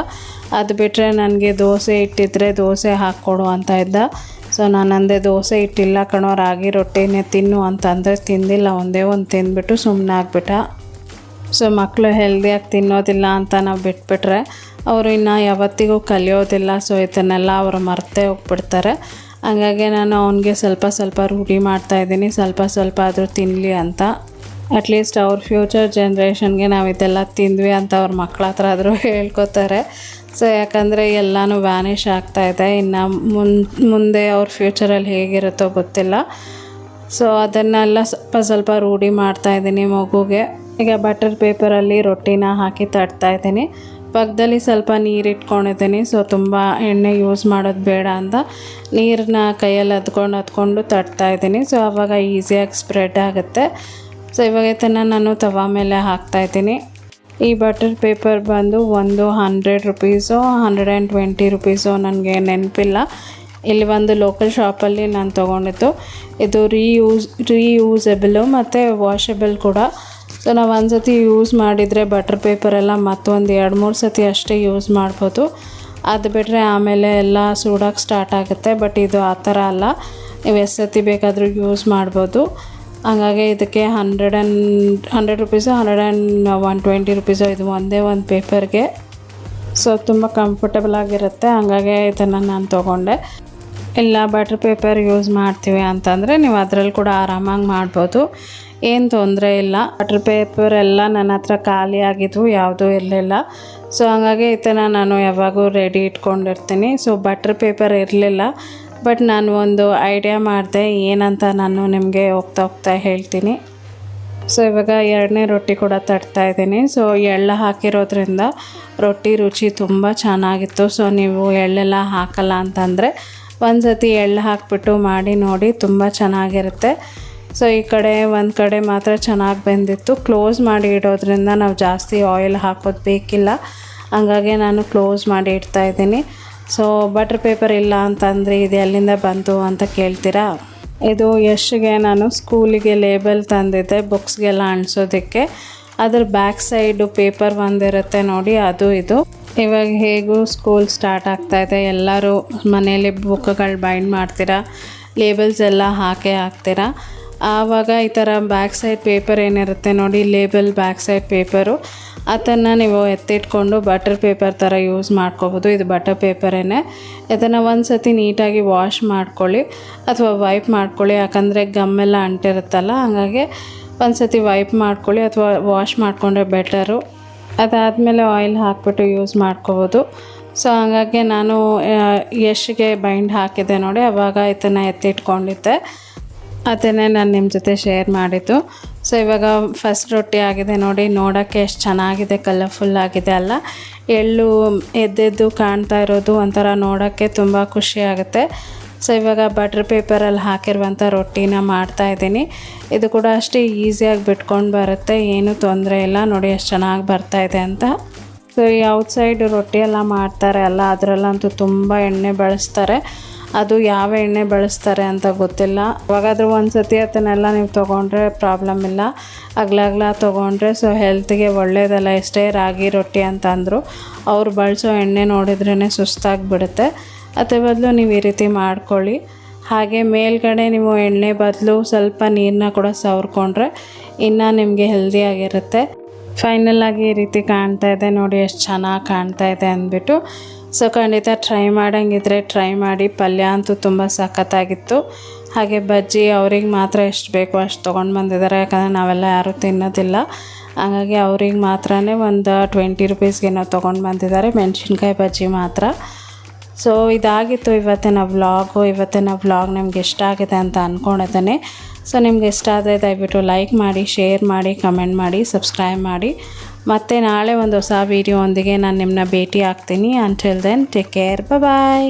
ಅದು ಬಿಟ್ಟರೆ ನನಗೆ ದೋಸೆ ಇಟ್ಟಿದ್ರೆ ದೋಸೆ ಹಾಕ್ಕೊಡು ಅಂತ ಇದ್ದ. ಸೊ ನಾನು ಅಂದೆ ದೋಸೆ ಇಟ್ಟಿಲ್ಲ ಕಣೋ, ರಾಗಿ ರೊಟ್ಟಿನೇ ತಿನ್ನು ಅಂತಂದರೆ ತಿಂದಿಲ್ಲ, ಒಂದೇ ಒಂದು ತಿಂದ್ಬಿಟ್ಟು ಸುಮ್ಮನೆ ಆಗ್ಬಿಟ್ಟ. ಸೊ ಮಕ್ಕಳು ಹೆಲ್ದಿಯಾಗಿ ತಿನ್ನೋದಿಲ್ಲ ಅಂತ ನಾವು ಬಿಟ್ಬಿಟ್ರೆ, ಅವರು ಇನ್ನು ಯಾವತ್ತಿಗೂ ಕಲಿಯೋದಿಲ್ಲ, ಸೊ ಇದನ್ನೆಲ್ಲ ಅವರು ಮರ್ತೇ ಹೋಗ್ಬಿಡ್ತಾರೆ. ಹಾಗಾಗಿ ನಾನು ಅವನಿಗೆ ಸ್ವಲ್ಪ ಸ್ವಲ್ಪ ರೂಢಿ ಮಾಡ್ತಾಯಿದ್ದೀನಿ ಸ್ವಲ್ಪ ಸ್ವಲ್ಪ ಆದರೂ ತಿನ್ನಲಿ ಅಂತ. ಅಟ್ಲೀಸ್ಟ್ ಅವ್ರ ಫ್ಯೂಚರ್ ಜನ್ರೇಷನ್ಗೆ ನಾವು ಇದೆಲ್ಲ ತಿಂದ್ವಿ ಅಂತ ಅವ್ರ ಮಕ್ಕಳ ಹತ್ರ ಆದರೂ ಹೇಳ್ಕೊತಾರೆ. ಸೊ ಯಾಕಂದರೆ ಎಲ್ಲನೂ ವ್ಯಾನಿಷ್ ಆಗ್ತಾಯಿದೆ ಇನ್ನು ಮುಂದೆ ಅವ್ರ ಫ್ಯೂಚರಲ್ಲಿ ಹೇಗಿರುತ್ತೋ ಗೊತ್ತಿಲ್ಲ. ಸೊ ಅದನ್ನೆಲ್ಲ ಸ್ವಲ್ಪ ಸ್ವಲ್ಪ ರೂಢಿ ಮಾಡ್ತಾಯಿದ್ದೀನಿ ಮಗುಗೆ. ಈಗ ಬಟರ್ ಪೇಪರಲ್ಲಿ ರೊಟ್ಟಿನ ಹಾಕಿ ತಡ್ತಾಯಿದ್ದೀನಿ ಪಕ್ಕದಲ್ಲಿ ಸ್ವಲ್ಪ ನೀರು ಇಟ್ಕೊಂಡಿದ್ದೀನಿ. ಸೊ ತುಂಬ ಎಣ್ಣೆ ಯೂಸ್ ಮಾಡೋದು ಬೇಡ ಅಂತ ನೀರನ್ನ ಕೈಯಲ್ಲಿ ಹದ್ಕೊಂಡು ಹದ್ಕೊಂಡು ತಡ್ತಾಯಿದ್ದೀನಿ ಸೊ ಆವಾಗ ಈಸಿಯಾಗಿ ಸ್ಪ್ರೆಡ್ ಆಗುತ್ತೆ. ಸೊ ಇವಾಗ ಇದನ್ನು ನಾನು ತವಾ ಮೇಲೆ ಹಾಕ್ತಾಯಿದ್ದೀನಿ ಈ ಬಟರ್ ಪೇಪರ್ ಬಂದು ಒಂದು hundred rupees hundred and twenty ರುಪೀಸೋ ನನಗೆ ನೆನಪಿಲ್ಲ. ಇಲ್ಲಿ ಒಂದು ಲೋಕಲ್ ಶಾಪಲ್ಲಿ ನಾನು ತೊಗೊಂಡಿದ್ದು. ಇದು ರೀಯೂಸ್ ರೀಯೂಸೆಬಲು ಮತ್ತು ವಾಷೆಬಲ್ ಕೂಡ. ಸೊ ನಾವು ಒಂದು ಸತಿ ಯೂಸ್ ಮಾಡಿದರೆ ಬಟರ್ ಪೇಪರೆಲ್ಲ ಮತ್ತೊಂದು ಎರಡು, ಮೂರು ಸತಿ ಅಷ್ಟೇ ಯೂಸ್ ಮಾಡ್ಬೋದು. ಅದು ಬಿಟ್ಟರೆ ಆಮೇಲೆ ಎಲ್ಲ ಸುಡೋಕ್ಕೆ ಸ್ಟಾರ್ಟ್ ಆಗುತ್ತೆ ಬಟ್ ಇದು ಆ ಥರ ಅಲ್ಲ. ನೀವು ಎಷ್ಟು ಸತಿ ಬೇಕಾದರೂ ಯೂಸ್ ಮಾಡ್ಬೋದು. ಹಂಗಾಗಿ ಇದಕ್ಕೆ hundred and hundred rupees hundred and one twenty rupees ಇದು ಒಂದೇ ಒಂದು ಪೇಪರ್ಗೆ ಸೊ ತುಂಬ ಕಂಫರ್ಟಬಲ್ ಆಗಿರುತ್ತೆ. ಹಂಗಾಗಿ ಇದನ್ನು ನಾನು ತೊಗೊಂಡೆ. ಇಲ್ಲ ಬಟರ್ ಪೇಪರ್ ಯೂಸ್ ಮಾಡ್ತೀವಿ ಅಂತಂದರೆ ನೀವು ಅದರಲ್ಲಿ ಕೂಡ ಆರಾಮಾಗಿ ಮಾಡ್ಬೋದು. ಏನು ತೊಂದರೆ ಇಲ್ಲ. ಬಟರ್ ಪೇಪರ್ ಎಲ್ಲ ನನ್ನ ಹತ್ರ ಖಾಲಿ ಆಗಿದ್ವು, ಯಾವುದೂ ಇರಲಿಲ್ಲ. ಸೊ ಹಂಗಾಗಿ ಇದನ್ನು ನಾನು ಯಾವಾಗೂ ರೆಡಿ ಇಟ್ಕೊಂಡಿರ್ತೀನಿ. ಸೊ ಬಟರ್ ಪೇಪರ್ ಇರಲಿಲ್ಲ. ಬಟ್ ನಾನು ಒಂದು ಐಡಿಯಾ ಮಾಡಿದೆ ಏನಂತ ನಾನು ನಿಮಗೆ ಹೋಗ್ತಾ ಹೋಗ್ತಾ ಹೇಳ್ತೀನಿ. ಸೊ ಇವಾಗ ಎರಡನೇ ರೊಟ್ಟಿ ಕೂಡ ತಟ್ತಾ ಇದ್ದೀನಿ. ಸೊ ಎಳ್ಳು ಹಾಕಿರೋದ್ರಿಂದ ರೊಟ್ಟಿ ರುಚಿ ತುಂಬ ಚೆನ್ನಾಗಿತ್ತು. ಸೊ ನೀವು ಎಳ್ಳೆಲ್ಲ ಹಾಕಲ್ಲ ಅಂತಂದರೆ ಒಂದು ಸತಿ ಎಳ್ಳು ಹಾಕಿಬಿಟ್ಟು ಮಾಡಿ ನೋಡಿ ತುಂಬ ಚೆನ್ನಾಗಿರುತ್ತೆ. ಸೊ ಈ ಕಡೆ ಒಂದು ಕಡೆ ಮಾತ್ರ ಚೆನ್ನಾಗಿ ಬೆಂದಿತ್ತು. ಕ್ಲೋಸ್ ಮಾಡಿ ಇಡೋದ್ರಿಂದ ನಾವು ಜಾಸ್ತಿ ಆಯಿಲ್ ಹಾಕೋದು ಬೇಕಿಲ್ಲ. ಹಂಗಾಗಿ ನಾನು ಕ್ಲೋಸ್ ಮಾಡಿ ಇಡ್ತಾ ಇದ್ದೀನಿ. ಸೊ ಬಟರ್ ಪೇಪರ್ ಇಲ್ಲ ಅಂತಂದರೆ ಇದು ಎಲ್ಲಿಂದ ಬಂತು ಅಂತ ಕೇಳ್ತೀರಾ? ಇದು ಯಶ್ಗೆ ನಾನು ಸ್ಕೂಲಿಗೆ ಲೇಬಲ್ ತಂದಿದ್ದೆ ಬುಕ್ಸ್ಗೆಲ್ಲ ಅಂಟಿಸೋದಕ್ಕೆ ಅದ್ರ ಬ್ಯಾಕ್ ಸೈಡು ಪೇಪರ್ ಒಂದಿರುತ್ತೆ ನೋಡಿ, ಅದು ಇದು. ಇವಾಗ ಹೇಗೂ ಸ್ಕೂಲ್ ಸ್ಟಾರ್ಟ್ ಆಗ್ತಾ ಇದೆ. ಎಲ್ಲರೂ ಮನೆಯಲ್ಲಿ ಬುಕ್ಗಳು ಬೈಂಡ್ ಮಾಡ್ತೀರಾ? ಲೇಬಲ್ಸ್ ಎಲ್ಲ ಹಾಕೇ ಹಾಕ್ತೀರಾ? ಆವಾಗ ಈ ಥರ ಬ್ಯಾಕ್ ಸೈಡ್ ಪೇಪರ್ ಏನಿರುತ್ತೆ ನೋಡಿ ಲೇಬಲ್ ಬ್ಯಾಕ್ ಸೈಡ್ ಪೇಪರು ಅದನ್ನು ನೀವು ಎತ್ತಿಟ್ಕೊಂಡು ಬಟರ್ ಪೇಪರ್ ಥರ ಯೂಸ್ ಮಾಡ್ಕೋಬೋದು. ಇದು ಬಟರ್ ಪೇಪರೇ ಇದನ್ನು ಒಂದು ಸತಿ ನೀಟಾಗಿ ವಾಶ್ ಮಾಡ್ಕೊಳ್ಳಿ ಅಥವಾ ವೈಪ್ ಮಾಡ್ಕೊಳ್ಳಿ. ಯಾಕಂದರೆ ಗಮ್ಮೆಲ್ಲ ಅಂಟಿರುತ್ತಲ್ಲ, ಹಾಗಾಗಿ ಒಂದು ಸತಿ ವೈಪ್ ಮಾಡ್ಕೊಳ್ಳಿ ಅಥವಾ ವಾಶ್ ಮಾಡಿಕೊಂಡ್ರೆ ಬೆಟರು ಅದಾದಮೇಲೆ ಆಯಿಲ್ ಹಾಕ್ಬಿಟ್ಟು ಯೂಸ್ ಮಾಡ್ಕೋಬೋದು. ಸೊ ಹಾಗಾಗಿ ನಾನು ಯಶ್ಗೆ ಬೈಂಡ್ ಹಾಕಿದ್ದೆ ನೋಡಿ, ಅವಾಗ ಇದನ್ನು ಎತ್ತಿಟ್ಕೊಂಡಿದ್ದೆ. ಅದನ್ನೇ ನಾನು ನಿಮ್ಮ ಜೊತೆ ಶೇರ್ ಮಾಡಿದ್ದು. ಸೊ ಇವಾಗ ಫಸ್ಟ್ ರೊಟ್ಟಿ ಆಗಿದೆ ನೋಡಿ. ನೋಡೋಕ್ಕೆ ಎಷ್ಟು ಚೆನ್ನಾಗಿದೆ ಕಲರ್ಫುಲ್ ಆಗಿದೆ ಅಲ್ಲ. ಎಳ್ಳು ಎದ್ದೆದ್ದು ಕಾಣ್ತಾ ಇರೋದು ಒಂಥರ ನೋಡೋಕ್ಕೆ ತುಂಬ ಖುಷಿ ಆಗುತ್ತೆ. ಸೊ ಇವಾಗ ಬಟ್ರ್ ಪೇಪರಲ್ಲಿ ಹಾಕಿರುವಂಥ ರೊಟ್ಟಿನ ಮಾಡ್ತಾ ಇದ್ದೀನಿ. ಇದು ಕೂಡ ಅಷ್ಟೇ ಈಸಿಯಾಗಿ ಬಿಟ್ಕೊಂಡು ಬರುತ್ತೆ. ಏನೂ ತೊಂದರೆ ಇಲ್ಲ. ನೋಡಿ ಎಷ್ಟು ಚೆನ್ನಾಗಿ ಬರ್ತಾ ಇದೆ ಅಂತ. ಸೊ ಈ ಔಟ್ಸೈಡ್ ರೊಟ್ಟಿ ಎಲ್ಲ ಮಾಡ್ತಾರೆ ಅಲ್ಲ, ಅದರಲ್ಲಂತೂ ತುಂಬ ಎಣ್ಣೆ ಬಳಸ್ತಾರೆ. ಅದು ಯಾವ ಎಣ್ಣೆ ಬಳಸ್ತಾರೆ ಅಂತ ಗೊತ್ತಿಲ್ಲ. ಅವಾಗಾದರೂ ಒಂದು ಸತಿ ಅದನ್ನೆಲ್ಲ ನೀವು ತೊಗೊಂಡ್ರೆ ಪ್ರಾಬ್ಲಮ್ ಇಲ್ಲ. ಅಗ್ಲಾಗ್ಲ ತೊಗೊಂಡ್ರೆ ಸೊ ಹೆಲ್ತ್ಗೆ ಒಳ್ಳೆಯದಲ್ಲ ಎಷ್ಟೇ ರಾಗಿ ರೊಟ್ಟಿ ಅಂತ ಅಂದರು ಅವ್ರು ಬಳಸೋ ಎಣ್ಣೆ ನೋಡಿದ್ರೇ ಸುಸ್ತಾಗಿಬಿಡುತ್ತೆ. ಅದೇ ಬದಲು ನೀವು ಈ ರೀತಿ ಮಾಡ್ಕೊಳ್ಳಿ. ಹಾಗೆ ಮೇಲ್ಗಡೆ ನೀವು ಎಣ್ಣೆ ಬದಲು ಸ್ವಲ್ಪ ನೀರನ್ನ ಕೂಡ ಸವರ್ಕೊಂಡ್ರೆ ಇನ್ನೂ ನಿಮಗೆ ಹೆಲ್ದಿಯಾಗಿರುತ್ತೆ ಫೈನಲ್ ಆಗಿ ಈ ರೀತಿ ಕಾಣ್ತಾ ಇದೆ ನೋಡಿ, ಎಷ್ಟು ಚೆನ್ನಾಗಿ ಕಾಣ್ತಾ ಇದೆ ಅಂದ್ಬಿಟ್ಟು. ಸೊ ಖಂಡಿತ ಟ್ರೈ ಮಾಡೋಂಗಿದ್ರೆ ಟ್ರೈ ಮಾಡಿ. ಪಲ್ಯ ಅಂತೂ ತುಂಬ ಸಖತ್ತಾಗಿತ್ತು. ಹಾಗೆ ಬಜ್ಜಿ ಅವ್ರಿಗೆ ಮಾತ್ರ ಎಷ್ಟು ಬೇಕೋ ಅಷ್ಟು ತೊಗೊಂಡು ಬಂದಿದ್ದಾರೆ. ಯಾಕಂದರೆ ನಾವೆಲ್ಲ ಯಾರೂ ತಿನ್ನೋದಿಲ್ಲ. ಹಾಗಾಗಿ ಅವ್ರಿಗೆ ಮಾತ್ರನೇ ಒಂದು ಟ್ವೆಂಟಿ ರುಪೀಸ್ಗೇನೋ ತೊಗೊಂಡು ಬಂದಿದ್ದಾರೆ. ಮೆಣಸಿನ್ಕಾಯಿ ಬಜ್ಜಿ ಮಾತ್ರ. ಸೊ ಇದಾಗಿತ್ತು ಇವತ್ತಿನ ವ್ಲಾಗು ಇವತ್ತಿನ ವ್ಲಾಗ್ ನಿಮ್ಗೆ ಇಷ್ಟ ಆಗಿದೆ ಅಂತ ಅಂದ್ಕೊಂಡಿದ್ದೇನೆ ಸೊ ನಿಮ್ಗೆ ಇಷ್ಟ ಆದರೆ ದಯವಿಟ್ಟು ಲೈಕ್ ಮಾಡಿ ಶೇರ್ ಮಾಡಿ ಕಮೆಂಟ್ ಮಾಡಿ ಸಬ್ಸ್ಕ್ರೈಬ್ ಮಾಡಿ. ಮತ್ತು ನಾಳೆ ಒಂದು ಹೊಸ ವೀಡಿಯೋ ಒಂದಿಗೆ ನಾನು ನಿಮ್ಮನ್ನ ಭೇಟಿ ಆಗ್ತೀನಿ until then take care bye